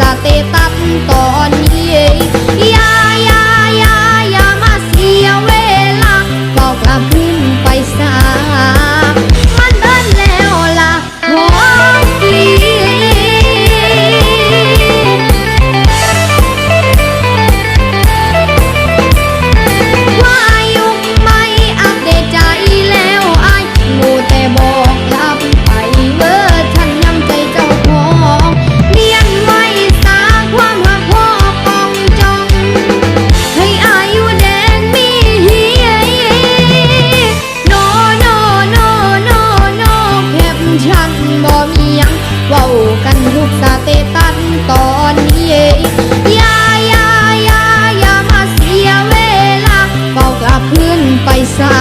สเตตัสตอนนี้ยายายายามาเสียเวลาก็กลับขึ้นไปซา ฉันบ่มียังเว้ากันลุกสเตตันตอนนี้เองอย่าอย่าอย่าอย่ามาเสียเวลาเฝ้ากลับคืนไปซา